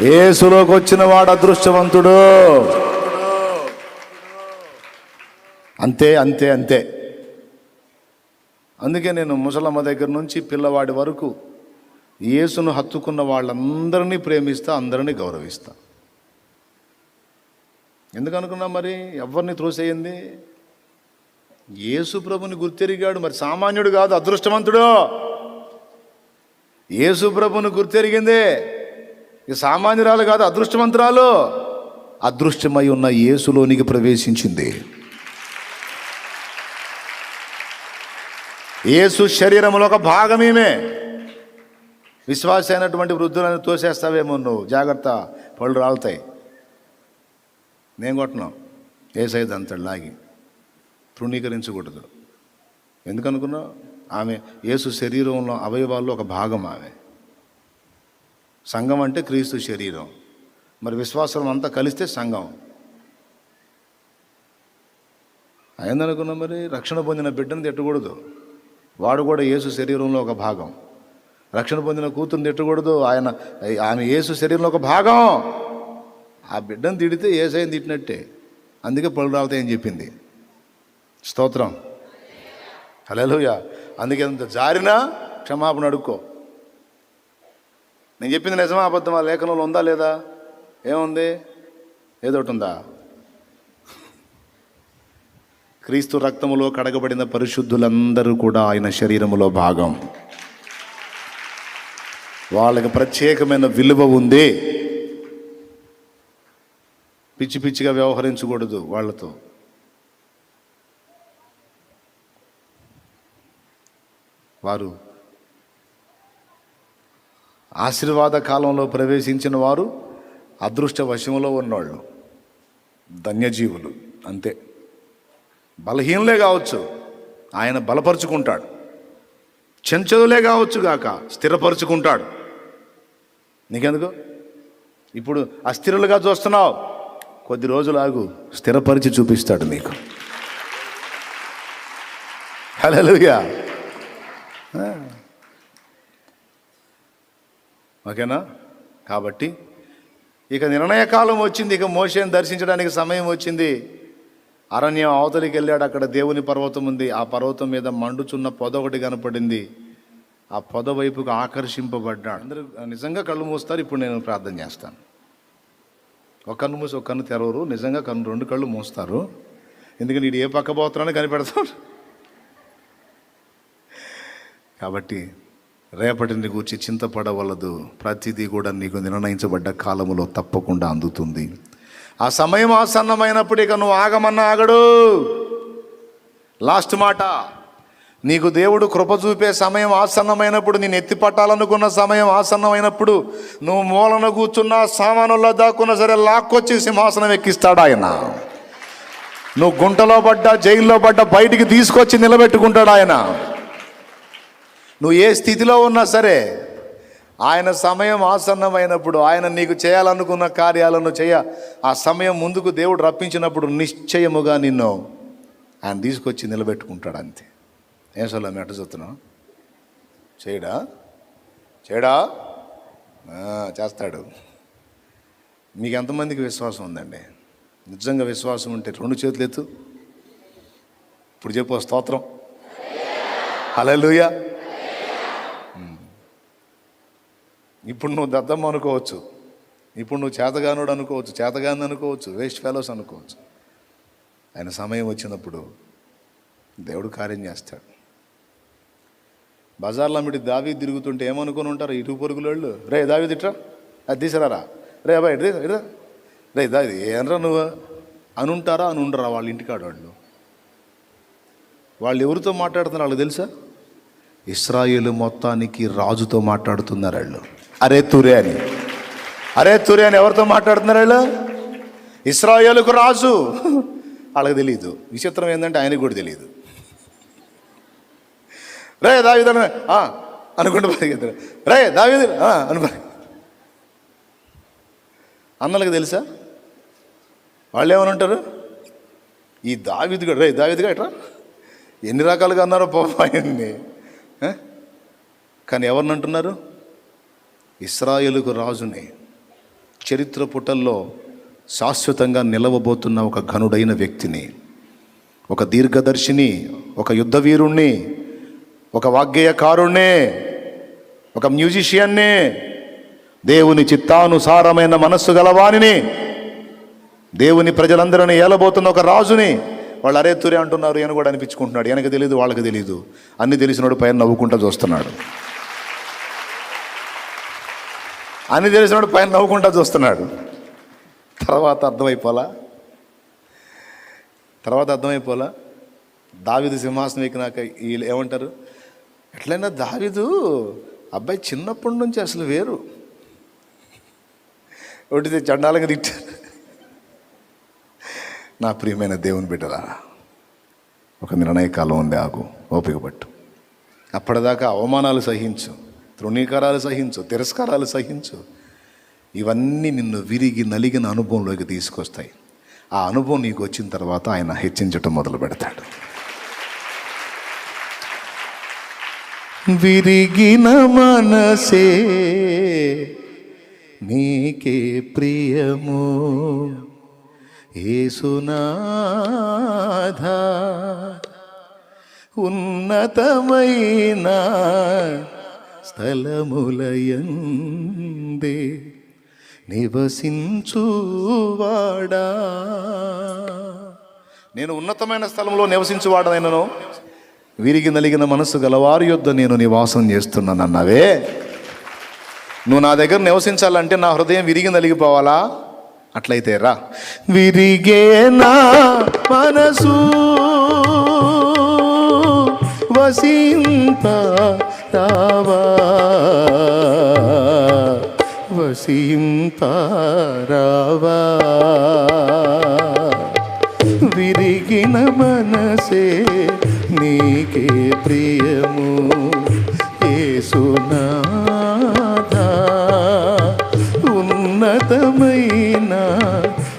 ఏసులోకి వచ్చిన వాడు అదృష్టవంతుడు. అంతే అంతే అంతే. అందుకే నేను ముసలమ్మ దగ్గర నుంచి పిల్లవాడి వరకు యేసును హత్తుకున్న వాళ్ళందరినీ ప్రేమిస్తా అందరినీ గౌరవిస్తా. ఎందుకు అనుకున్నా మరి ఎవరిని త్రోసేయింది యేసు ప్రభుని గుర్తెరిగాడు మరి సామాన్యుడు కాదు అదృష్టవంతుడు. యేసు ప్రభుని గుర్తెరిగిందే. ఇది సామాన్యురాలు కాదు అదృష్టవంతురాలు. అదృష్టమై ఉన్న యేసులోనికి ప్రవేశించింది. యేసు శరీరంలో ఒక భాగమేమే విశ్వాస అయినటువంటి వృద్ధులను తోసేస్తావేమో నువ్వు. జాగ్రత్త పళ్ళు రాలుతాయి. నేను కొట్టను. ఏసైదు అంతడు లాగి. తృణీకరించకూడదు. ఎందుకనుకున్నావు? ఆమె యేసు శరీరంలో అవయవాల్లో ఒక భాగం ఆమె. సంఘం అంటే క్రీస్తు శరీరం. మరి విశ్వాసం అంతా కలిస్తే సంఘం. అయిందనుకున్నా మరి రక్షణ పొందిన బిడ్డను తిట్టకూడదు. వాడు కూడా యేసు శరీరంలో ఒక భాగం. రక్షణ పొందిన కూతురుని తిట్టకూడదు. ఆయన ఆమె యేసు శరీరంలో ఒక భాగం. ఆ బిడ్డను తిడితే ఏసైని తిట్టినట్టే. అందుకే పళ్ళు రాలుతాయని చెప్పింది. స్తోత్రం. హలోయ అందుకే అంత జారినా క్షమాపణ అడుక్కో. నేను చెప్పింది నిజమా అబద్ధమా లేఖనంలో ఉందా లేదా? ఏముంది? ఏదో ఒకటి ఉందా క్రీస్తు రక్తములో కడగబడిన పరిశుద్ధులందరూ కూడా ఆయన శరీరములో భాగం. వాళ్ళకి ప్రత్యేకమైన విలువ ఉంది. పిచ్చి పిచ్చిగా వ్యవహరించకూడదు వాళ్ళతో. వారు ఆశీర్వాద కాలంలో ప్రవేశించిన వారు అదృష్టవశంలో ఉన్నవాళ్ళు ధన్యజీవులు అంతే. బలహీనలే కావచ్చు ఆయన బలపరుచుకుంటాడు. చెంచదులే కావచ్చు గాక స్థిరపరుచుకుంటాడు. నీకెందుకు? ఇప్పుడు అస్థిరులుగా చూస్తున్నావు. కొద్ది రోజులు ఆగు స్థిరపరిచి చూపిస్తాడు నీకు. హలోయా ఓకేనా? కాబట్టి ఇక నిర్ణయ కాలం వచ్చింది ఇక మోషేని దర్శించడానికి సమయం వచ్చింది. అరణ్యం అవతలికి వెళ్ళాడు అక్కడ దేవుని పర్వతం ఉంది. ఆ పర్వతం మీద మండుచున్న పొద ఒకటి కనపడింది. ఆ పొద వైపుకు ఆకర్షింపబడ్డాడు. అందరూ నిజంగా కళ్ళు మూస్తారు ఇప్పుడు నేను ప్రార్థన చేస్తాను. ఒక కన్ను మూసి ఒక కన్ను తెరవరు. నిజంగా కన్ను రెండు కళ్ళు మూస్తారు. ఎందుకంటే ఇది ఏ పక్క పోతున్నాడో కనిపెడతాడు. కాబట్టి రేపటిని గురించి చింతపడవలదు. ప్రతిదీ కూడా నీకు నిర్ణయించబడ్డ కాలంలో తప్పకుండా అందుతుంది. ఆ సమయం ఆసన్నమైనప్పుడు ఇక నువ్వు ఆగమన్నా ఆగడు. లాస్ట్ మాట నీకు దేవుడు కృప చూపే సమయం ఆసన్నమైనప్పుడు నేను ఎత్తి పట్టాలనుకున్న సమయం ఆసన్నమైనప్పుడు నువ్వు మూలన కూర్చున్నా సామానుల్లో దాక్కున్నా సరే లాక్కొచ్చి సింహాసనం ఎక్కిస్తాడు ఆయన? నువ్వు గుంటలో పడ్డా జైల్లో పడ్డా బయటికి తీసుకొచ్చి నిలబెట్టుకుంటాడు ఆయన? నువ్వు ఏ స్థితిలో ఉన్నా సరే ఆయన సమయం ఆసన్నమైనప్పుడు ఆయన నీకు చేయాలనుకున్న కార్యాలను చేయ ఆ సమయం ముందుకు దేవుడు రప్పించినప్పుడు నిశ్చయముగా నిన్ను ఆయన తీసుకొచ్చి నిలబెట్టుకుంటాడు అంతే. ఏం సోలో మీ అట్ట చూస్తున్నావు చేయడా? చేయడా? చేస్తాడు. మీకు ఎంతమందికి విశ్వాసం ఉందండి? నిజంగా విశ్వాసం ఉంటే రెండు చేతులు ఎత్తు ఇప్పుడు చెప్పు స్తోత్రం. హల్లెలూయా. ఇప్పుడు నువ్వు దద్దమ్మ అనుకోవచ్చు. ఇప్పుడు నువ్వు చేతగానుడు అనుకోవచ్చు. చేతగాని అనుకోవచ్చు. వేస్ట్ ఫెలోస్ అనుకోవచ్చు. ఆయన సమయం వచ్చినప్పుడు దేవుడు కార్యం చేస్తాడు. బజార్లో మీటి దావి తిరుగుతుంటే ఏమనుకుని ఉంటారు? ఇటు పొరుగులోళ్ళు రే దావి తిట్రా అది తీసిరారా రే అబ్బాయి రే రే రే దావి ఏంరా నువ్వు? అనుంటారా? అని ఉండరా వాళ్ళ ఇంటికాడ వాళ్ళు? వాళ్ళు ఎవరితో మాట్లాడుతున్నారు? వాళ్ళకి తెలుసా? ఇస్రాయేల్ మొత్తానికి రాజుతో మాట్లాడుతున్నారు వాళ్ళు. అరే తురే అని. అరే తురే అని ఎవరితో మాట్లాడుతున్నారు వీళ్ళు? ఇస్రాయేలుకు రాజు. వాళ్ళకి తెలియదు విచిత్రం ఏంటంటే ఆయనకు కూడా తెలియదు రే దావిదన అనుకుంటూ పరిగెత్తారు. రే దావిద అనుకో. అన్నలకు తెలుసా? వాళ్ళు ఏమని ఉంటారు? ఈ దావిదిగా రే దావిదిగా ఎట్రా ఎన్ని రకాలుగా అన్నారో పాపం ఆయన్ని. కానీ ఎవరిని అంటున్నారు? ఇస్రాయేలుకు రాజుని చరిత్ర పుటల్లో శాశ్వతంగా నిలవబోతున్న ఒక ఘనుడైన వ్యక్తిని ఒక దీర్ఘదర్శిని ఒక యుద్ధవీరుణ్ణి ఒక వాగ్గేయకారుణ్ణి ఒక మ్యూజిషియన్నే దేవుని చిత్తానుసారమైన మనస్సు గలవానిని దేవుని ప్రజలందరినీ ఏలబోతున్న ఒక రాజుని వాళ్ళు అరే తురే అంటున్నారు ఈయన కూడా అనిపించుకుంటున్నాడు. ఈయనకు తెలియదు వాళ్ళకి తెలియదు అన్ని తెలిసినోడు పైన నవ్వుకుంటూ చూస్తున్నాడు. అని తెలిసినప్పుడు పైన నవ్వుకుంటా చూస్తున్నాడు. తర్వాత అర్థమైపోలా? తర్వాత అర్థమైపోలా? దావిదు సింహాసనం ఎక్కినాక వీళ్ళు ఏమంటారు? ఎట్లయినా దావిదు అబ్బాయి చిన్నప్పటి నుంచి అసలు వేరు. ఒకటి చండాలంగా తిట్టారు నా ప్రియమైన దేవుని బిడ్డరా ఒక నిర్ణయ కాలం ఉంది ఆగు ఓపిక పట్టు. అప్పటిదాకా అవమానాలు సహించు. తృణీకారాలు సహించు తిరస్కారాలు సహించు. ఇవన్నీ నిన్ను విరిగి నలిగిన అనుభవంలోకి తీసుకొస్తాయి. ఆ అనుభవం నీకు వచ్చిన తర్వాత ఆయన హెచ్చించటం మొదలు పెడతాడు. విరిగిన మనసే నీకే ప్రియము. ఏసునాథ ఉన్నతమైన స్థలములయందే నివసించువాడా. నేను ఉన్నతమైన స్థలంలో నివసించువాడనైనను. వీరికి నలిగిన మనస్సు గలవారి యొద్ద నేను నివాసం చేస్తున్నానన్నవే. నువ్వు నా దగ్గర నివసించాలంటే నా హృదయం విరిగి నలిగిపోవాలా? అట్లయితే రా. విరిగే నా మనసు వసింత రావా వసింత విరిగిన మనసే నీకే ప్రియము ఏసునాథా ఉన్నతమైన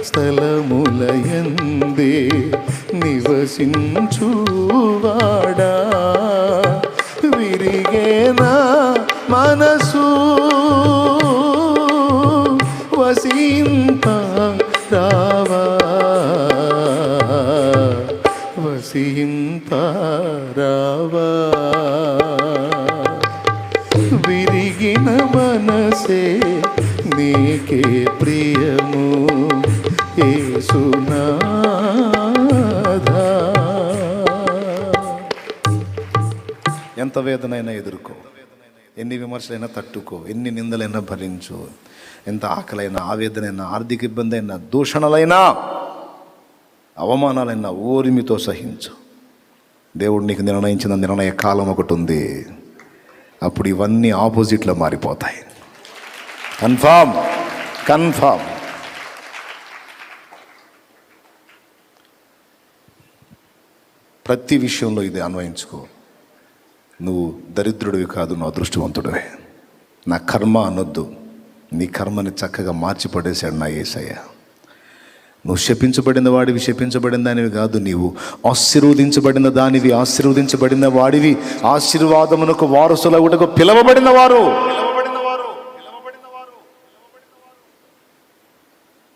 స్థలములయందే నివసించువా ఎంత వేదనైనా ఎదుర్కో. ఎన్ని విమర్శలైనా తట్టుకో. ఎన్ని నిందలైనా భరించు. ఎంత ఆకలైనా ఆవేదనైనా ఆర్థిక ఇబ్బంది అయినా దూషణలైనా అవమానాలైనా ఓరిమితో సహించు. దేవుడు నీకు నిర్ణయించిన నిర్ణయ కాలం ఒకటి ఉంది. అప్పుడు ఇవన్నీ ఆపోజిట్లో మారిపోతాయి. కన్ఫామ్. కన్ఫామ్. ప్రతి విషయంలో ఇది అన్వయించుకో. నువ్వు దరిద్రుడివి కాదు నువ్వు అదృష్టవంతుడివే. నా కర్మ అనొద్దు. నీ కర్మని చక్కగా మార్చి పడేశాడు నా ఏసయ్య. నువ్వు శపించబడిన వాడివి శపించబడిన దానివి కాదు నీవు ఆశీర్వదించబడిన దానివి ఆశీర్వదించబడిన వాడివి. ఆశీర్వాదమునకు వారసులగుటకు పిలవబడిన వారు.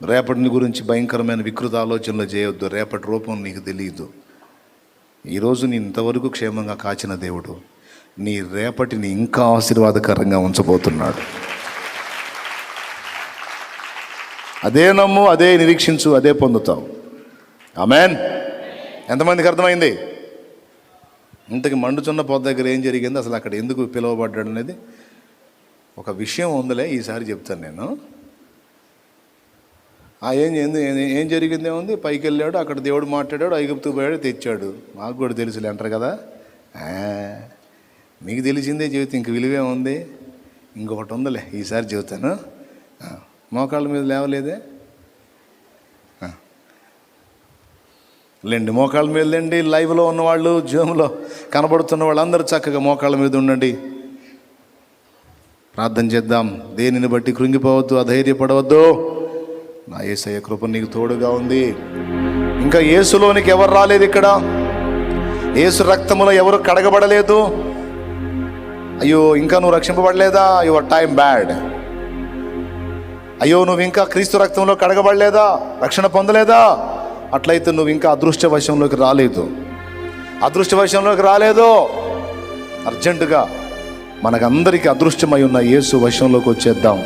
రేపటిని గురించి భయంకరమైన వికృత ఆలోచనలు చేయొద్దు. రేపటి రూపం నీకు తెలియదు. ఈరోజు నీ ఇంతవరకు క్షేమంగా కాచిన దేవుడు నీ రేపటిని ఇంకా ఆశీర్వాదకరంగా ఉంచబోతున్నాడు. అదే నమ్ము అదే నిరీక్షించు అదే పొందుతావు. ఆమెన్ ఎంతమందికి అర్థమైంది? ఇంతకి మండుచున్న పొద్దు దగ్గర ఏం జరిగింది? అసలు అక్కడ ఎందుకు పిలువబడ్డాడు అనేది ఒక విషయం ఉందిలే ఈసారి చెప్తాను నేను. ఏం ఏంది ఏం- ఏం జరిగింది ఏముంది? పైకి వెళ్ళాడు అక్కడ దేవుడు మాట్లాడాడు ఐగుప్తు పోయాడు తెచ్చాడు. మాకు కూడా తెలుసులే అంటారు కదా? మీకు తెలిసిందే జీవితం ఇంక విలువే ఉంది. ఇంకొకటి ఉందిలే ఈసారి చెబుతాను. మోకాళ్ళ మీద లేవలేదే? లేండి మోకాళ్ళ మీద లేండి లైవ్లో ఉన్నవాళ్ళు జూమ్లో కనబడుతున్న వాళ్ళందరూ చక్కగా మోకాళ్ళ మీద ఉండండి. ప్రార్థన చేద్దాం దేనిని బట్టి కృంగిపోవద్దు అధైర్యపడవద్దు. నా ఏసయ్య కృప నీకు తోడుగా ఉంది. ఇంకా ఏసులోనికి ఎవరు రాలేదు ఇక్కడ? ఏసు రక్తములో ఎవరు కడగబడలేదు? అయ్యో ఇంకా నువ్వు రక్షింపబడలేదా? Your time bad. అయ్యో నువ్వు ఇంకా క్రీస్తు రక్తంలో కడగబడలేదా? రక్షణ పొందలేదా? అట్లయితే నువ్వు ఇంకా అదృష్ట వశంలోకి రాలేదు. అదృష్ట వశంలోకి రాలేదు. అర్జెంటుగా మనకందరికీ అదృష్టమై ఉన్న యేసు వశంలోకి వచ్చేద్దాం.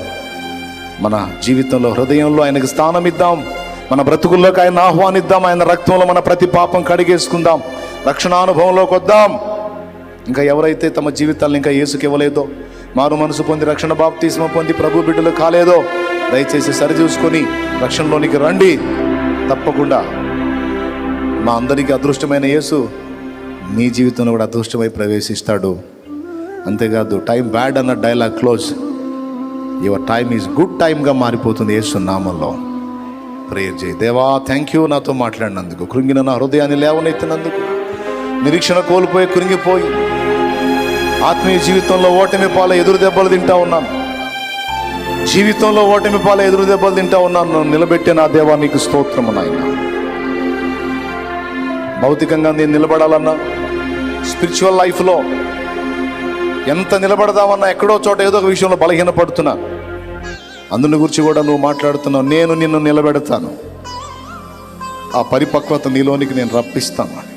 మన జీవితంలో హృదయంలో ఆయనకు స్థానం ఇద్దాం. మన బ్రతుకుల్లోకి ఆయన ఆహ్వానిద్దాం. ఆయన రక్తంలో మన ప్రతి పాపం కడిగేసుకుందాం. రక్షణానుభవంలోకి వద్దాం. ఇంకా ఎవరైతే తమ జీవితాలను ఇంకా యేసుకి ఇవ్వలేదో మారు మనసు పొంది రక్షణ బాప్తిస్మ పొంది ప్రభు బిడ్డలు కాలేదో దయచేసి సరిచూసుకొని రక్షణలోనికి రండి. తప్పకుండా మా అందరికీ అదృష్టమైన యేసు మీ జీవితంలో కూడా అదృష్టమై ప్రవేశిస్తాడు. అంతేకాదు టైం బ్యాడ్ అన్న dialogue close. Your time is good టైమ్గా మారిపోతుంది యేసు నామంలో. ప్రేయర్ చేయి దేవా థ్యాంక్ యూ నాతో మాట్లాడినందుకు. కృంగిన నా హృదయాన్ని లేవనెత్తినందుకు. నిరీక్షణ కోల్పోయి కృంగిపోయి ఆత్మీయ జీవితంలో ఓటమి పాల ఎదురు దెబ్బలు తింటా ఉన్నాను. జీవితంలో ఓటమి పాల ఎదురు దెబ్బలు తింటా ఉన్నాను. నిలబెట్టే నా దేవా నీకు స్తోత్రము నాయన. భౌతికంగా నేను నిలబడాలన్నా స్పిరిచువల్ లైఫ్లో ఎంత నిలబడదామన్నా ఎక్కడో చోట ఏదో ఒక విషయంలో బలహీనపడుతున్నా. అందుని గురించి కూడా నువ్వు మాట్లాడుతున్నావు. నేను నిన్ను నిలబెడతాను. ఆ పరిపక్వత నీలోనికి నేను రప్పిస్తాను.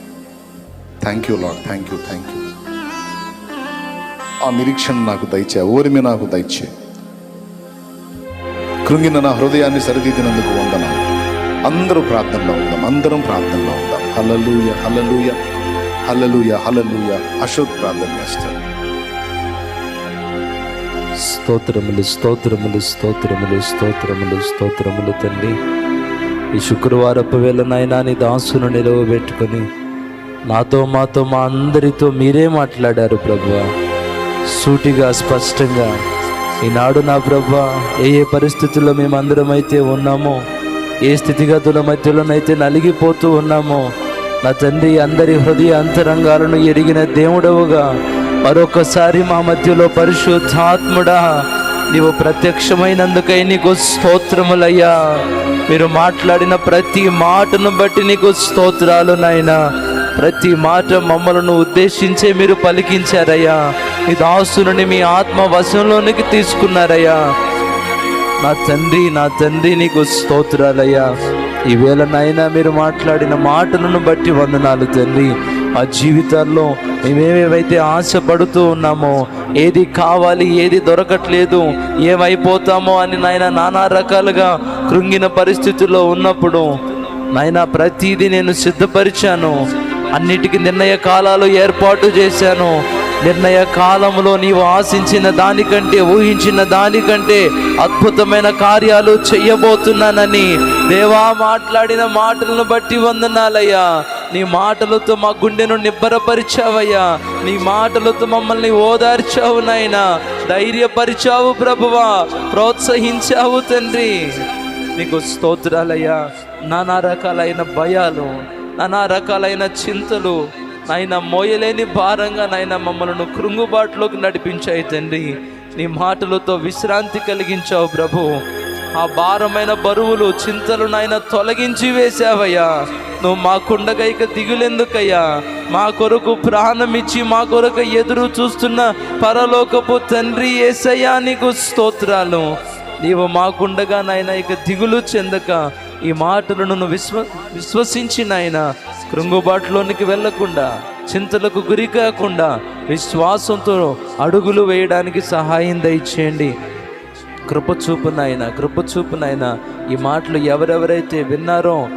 Thank you Lord thank you thank you ఆ నిరీక్షణ నాకు దయచే ఓరిమి నాకు దయచే. కృంగిన నా హృదయాన్ని సరిదిద్దినందుకు వందనాలు. అందరూ ప్రార్థనలో ఉందాం. అందరం ప్రార్థనలో ఉందాం. హలలుయ హలలుయ హలలుయ హలలుయ అశోక్ ప్రార్థన చేస్తాడు స్తోత్రములు స్తోత్రములు స్తోత్రములు స్తోత్రములు స్తోత్రములు తండ్రి ఈ శుక్రవారపు వేళ నాయనా నీ దాసును నిలవబెట్టుకొని నాతో మాతో మా అందరితో మీరే మాట్లాడారు ప్రభు సూటిగా స్పష్టంగా ఈనాడు నా ప్రభు ఏ ఏ పరిస్థితుల్లో మేమందరం అయితే ఉన్నామో ఏ స్థితిగతుల మధ్యలోనైతే నలిగిపోతూ ఉన్నామో నా తండ్రి అందరి హృదయ అంతరంగాలను ఎరిగిన దేవుడవుగా మరొకసారి మా మధ్యలో పరిశుద్ధాత్ముడా నీవు ప్రత్యక్షమైనందుకై నీకు స్తోత్రములయ్యా. మీరు మాట్లాడిన ప్రతి మాటను బట్టి నీకు స్తోత్రాలు నాయనా. ప్రతి మాట మమ్మలను ఉద్దేశించే మీరు పలికించారయ్యా. మీ దాసుని మీ ఆత్మ వశంలోనికి తీసుకున్నారయ్యా. నా తండ్రి నా తండ్రి నీకు స్తోత్రాలయ్యా. ఈవేళ నాయనా మీరు మాట్లాడిన మాటలను బట్టి వందనాలు తండ్రి. ఆ జీవితాల్లో మేమేమైతే ఆశపడుతూ ఉన్నామో ఏది కావాలి ఏది దొరకట్లేదు ఏమైపోతామో అని నాయన నానా రకాలుగా కృంగిన పరిస్థితుల్లో ఉన్నప్పుడు నాయన ప్రతిదీ నేను సిద్ధపరిచాను. అన్నిటికీ నిర్ణయ కాలాలు ఏర్పాటు చేశాను. నిర్ణయ కాలంలో నీవు ఆశించిన దానికంటే ఊహించిన దానికంటే అద్భుతమైన కార్యాలు చెయ్యబోతున్నానని దేవా మాట్లాడిన మాటలను బట్టి వందనాలయ్యా. నీ మాటలతో మా గుండెను నిబ్బరపరిచావయ్యా. నీ మాటలతో మమ్మల్ని ఓదార్చావు నాయన. ధైర్యపరిచావు ప్రభువా. ప్రోత్సహించావు తండ్రి. నీకు స్తోత్రాలయ్యా. నానా రకాలైన భయాలు నానా రకాలైన చింతలు నాయన మోయలేని భారంగా నాయన మమ్మల్ని కృంగుబాటులోకి నడిపించాయి తండ్రి. నీ మాటలతో విశ్రాంతి కలిగించావు ప్రభు. ఆ భారమైన బరువులు చింతలు నాయన తొలగించి వేశావయ్యా. నువ్వు మాకుండగా ఇక దిగులెందుకయ్యా? మా కొరకు ప్రాణం ఇచ్చి మా కొరకు ఎదురు చూస్తున్న పరలోకపు తండ్రి ఏసయ్యా నీకు స్తోత్రాలు. నీవు మాకుండగా నాయన ఇక దిగులు చెందక ఈ మాటలను నువ్వు విశ్వ విశ్వసించి నాయన కృంగుబాటులోనికి వెళ్ళకుండా చింతలకు గురి కాకుండా విశ్వాసంతో అడుగులు వేయడానికి సహాయం దయచేయండి. కృపచూపు నాయన కృపచూపు నాయన ఈ మాటలు ఎవరెవరైతే విన్నారో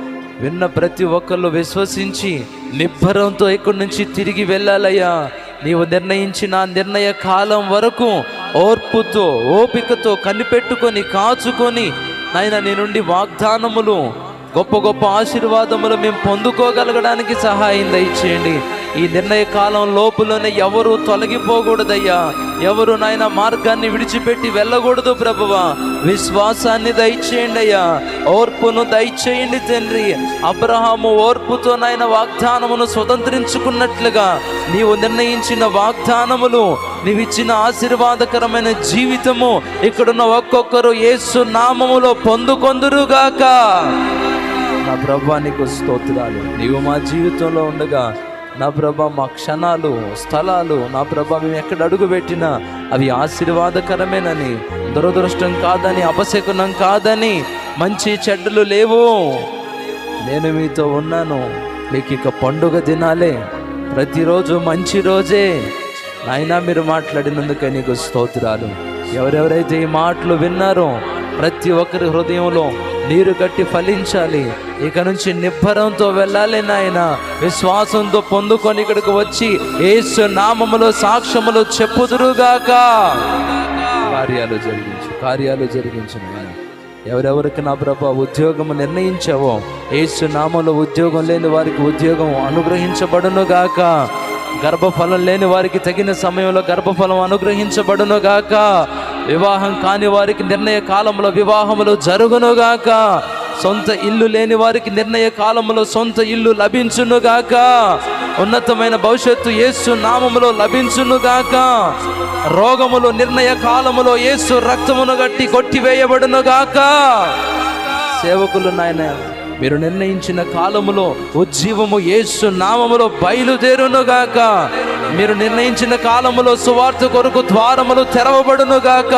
విన్న ప్రతి ఒక్కళ్ళు విశ్వసించి నిబ్బరంతో ఇక్కడి నుంచి తిరిగి వెళ్ళాలయ్యా. నీవు నిర్ణయించిన నిర్ణయ కాలం వరకు ఓర్పుతో ఓపికతో కనిపెట్టుకొని కాచుకొని నాయన నీ నుండి వాగ్దానములు గొప్ప గొప్ప ఆశీర్వాదములు మేము పొందుకోగలగడానికి సహాయం దయచేయండి. ఈ నిర్ణయ కాలం లోపులోనే ఎవరు తొలగిపోకూడదయ్యా. ఎవరు నాయన మార్గాన్ని విడిచిపెట్టి వెళ్ళకూడదు ప్రభువా. విశ్వాసాన్ని దయచేయండి అయ్యా ఓర్పును దయచేయండి తండ్రి. అబ్రహాము ఓర్పుతో నాయన వాగ్దానమును స్వతంత్రించుకున్నట్లుగా నీవు నిర్ణయించిన వాగ్దానములు నీవిచ్చిన ఆశీర్వాదకరమైన జీవితము ఇక్కడున్న ఒక్కొక్కరు యేసు నామములో పొందుకొందురుగాక. నా ప్రభానికి నీకు స్తోత్రాలు. నీవు మా జీవితంలో ఉండగా నా ప్రభ మా క్షణాలు స్థలాలు నా ప్రభా మేము ఎక్కడ అడుగు పెట్టినా అవి ఆశీర్వాదకరమేనని దురదృష్టం కాదని అపశకునం కాదని మంచి చెడ్డలు లేవు. నేను మీతో ఉన్నాను. మీకు ఇక పండుగ దినాలే. ప్రతిరోజు మంచి రోజే. నాయన మీరు మాట్లాడినందుకే నీకు స్తోత్రాలు. ఎవరెవరైతే ఈ మాటలు విన్నారో ప్రతి ఒక్కరి హృదయంలో నీరు కట్టి ఫలించాలి. ఇక నుంచి నిబ్బరంతో వెళ్ళాలి నాయన. విశ్వాసంతో పొందుకొని ఇక్కడికి వచ్చి ఏసు నామములో సాక్ష్యములు చెప్పుదురుగాక. కార్యాలు జరిగించు కార్యాలు జరిగించు నాయన. ఎవరెవరికి నా ప్రభా ఉద్యోగం నిర్ణయించావో ఏసు నామంలో ఉద్యోగం లేని వారికి ఉద్యోగం అనుగ్రహించబడును గాక గర్భఫలం లేని వారికి తగిన సమయంలో గర్భఫలం అనుగ్రహించబడును గాక వివాహం కాని వారికి నిర్ణయ కాలంలో వివాహములు జరుగును గాక సొంత ఇల్లు లేని వారికి నిర్ణయ కాలంలో సొంత ఇల్లు లభించును గాక ఉన్నతమైన భవిష్యత్తు యేసు నామములో లభించును గాక రోగములు నిర్ణయ కాలములో యేసు రక్తమును గట్టి కొట్టివేయబడును గాక సేవకులు నాయన మీరు నిర్ణయించిన కాలములో ఉజ్జీవము యేసు నామములో బయలుదేరును గాక మీరు నిర్ణయించిన కాలములో సువార్త కొరకు ద్వారములు తెరవబడును గాక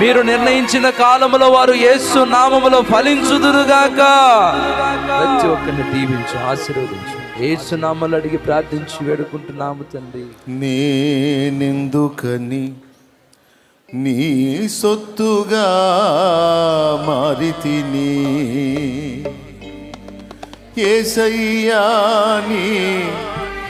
మీరు నిర్ణయించిన కాలములో వారు యేసు నామములో ఫలించుదురు గాక ప్రతి ఒక్కరిని దీవించు ఆశీర్వదించు. యేసు నామలు అడిగి ప్రార్థించి వేడుకుంటున్నాము తండ్రి. నేనెందుకని నీ సొత్తుగా మారితిని ఏసయ్యా నీ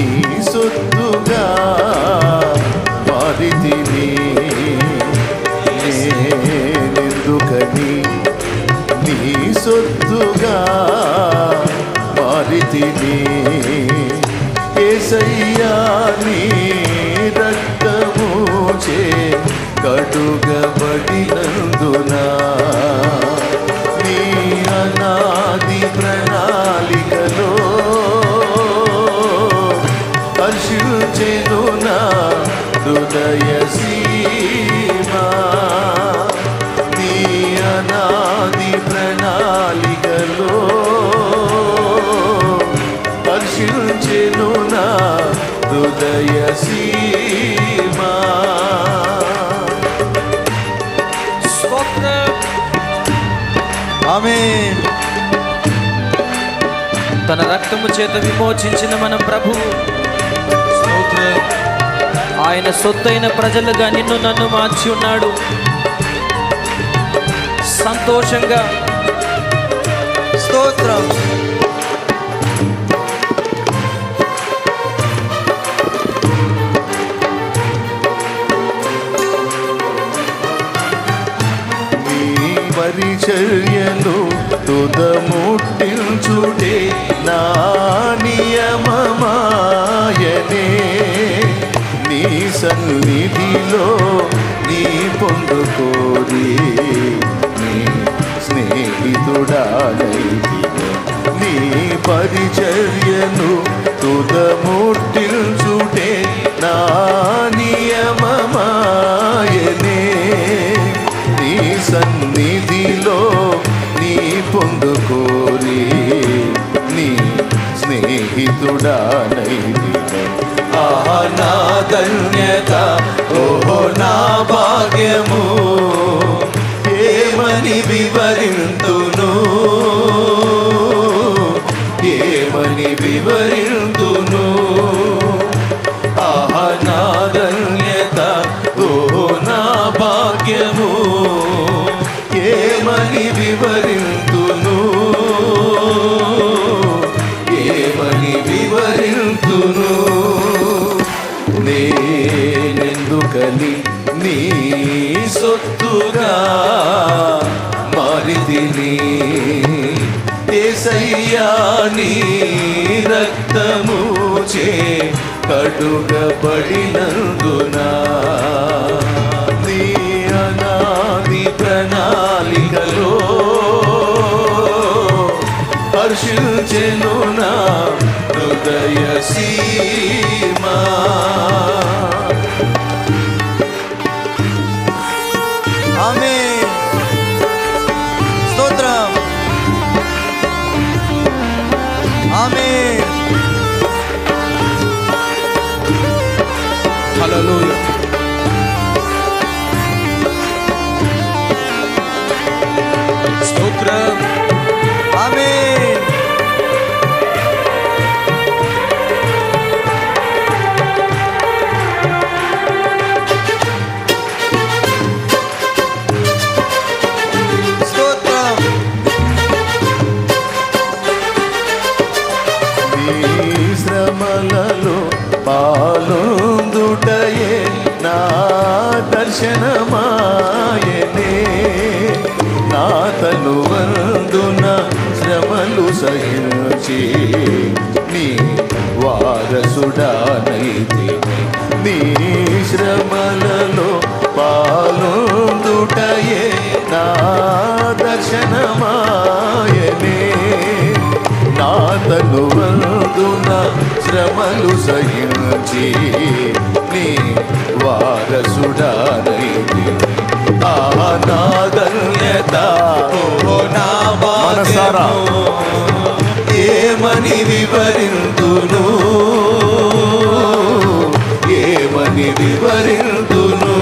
నీ సొత్తుగా మారితిని నేనెందుకని? నీ సొత్తుగా మారితిని ఏసయ్యా నీ రక్తము చే కడుగబడినందునా నీ అనాది ప్రణాళికలో నా తన రక్తము చేత విమోచించిన మన ప్రభు. ఆయన సొత్తైన ప్రజలుగా నిన్ను నన్ను మార్చి ఉన్నాడు. సంతోషంగా. స్తోత్రం. నీ పరిచర్యలు తుదముట్టించుటే నా నియమమాయనే. సన్నిధిలో నీ పొందుకోరి. నీ స్నేహితుడానైతిని నీ పరిచర్యను తుదముట్టించుటే నా నియమమాయనే. నీ సన్నిధిలో నీ పొందుకోరి. నీ స్నేహితుడానైతిని నా ధన్యత ఓహో నా భాగ్యము ఏమని వివరింతును ఎత్తుగా మారితిని. ఏసయ్యా రక్తముచే రక్తము కడుగబడినందున నీ అనాది ప్రణాళికలో హర్షించెను నా హృదయ సీమా. శ్రమలు సహించి నీ వారసుడానైతి. ఆనాదన్యత ఓ నా మనసారా. ఏమని వివరింతును? ఏమని వివరింతును?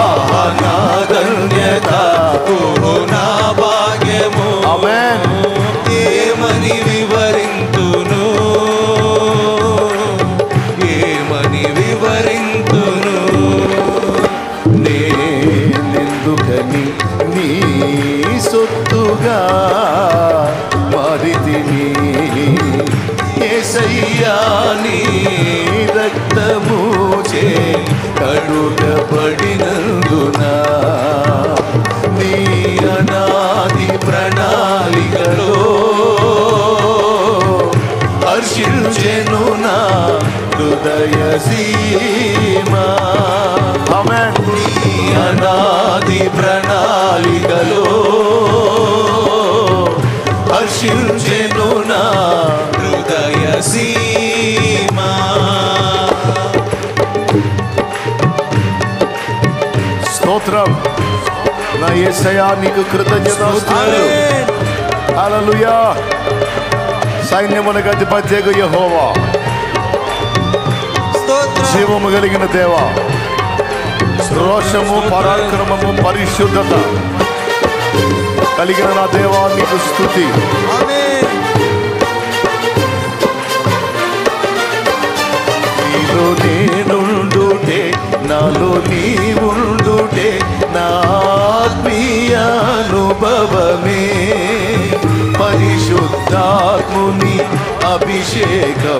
ఆనాదన్యత ఓ నా సీమా అనాది ప్రణాళికలో హర్షించెను నా హృదయ సీమా. స్తోత్రం. నా యేసయ్యా నీకు కృతజ్ఞత ఆమేన్ హల్లెలూయా. సైన్యములకు అధిపత్యకు యెహోవా. జీవము కలిగిన దేవా రోషము పరాక్రమము పరిశుద్ధత కలిగిన నా దేవా నీకు స్థుతి. నీలో నేనుండుటే నాలో నీవుండుటే నా ఆత్మీయానుభవమే పరిశుద్ధాత్ముని అభిషేకం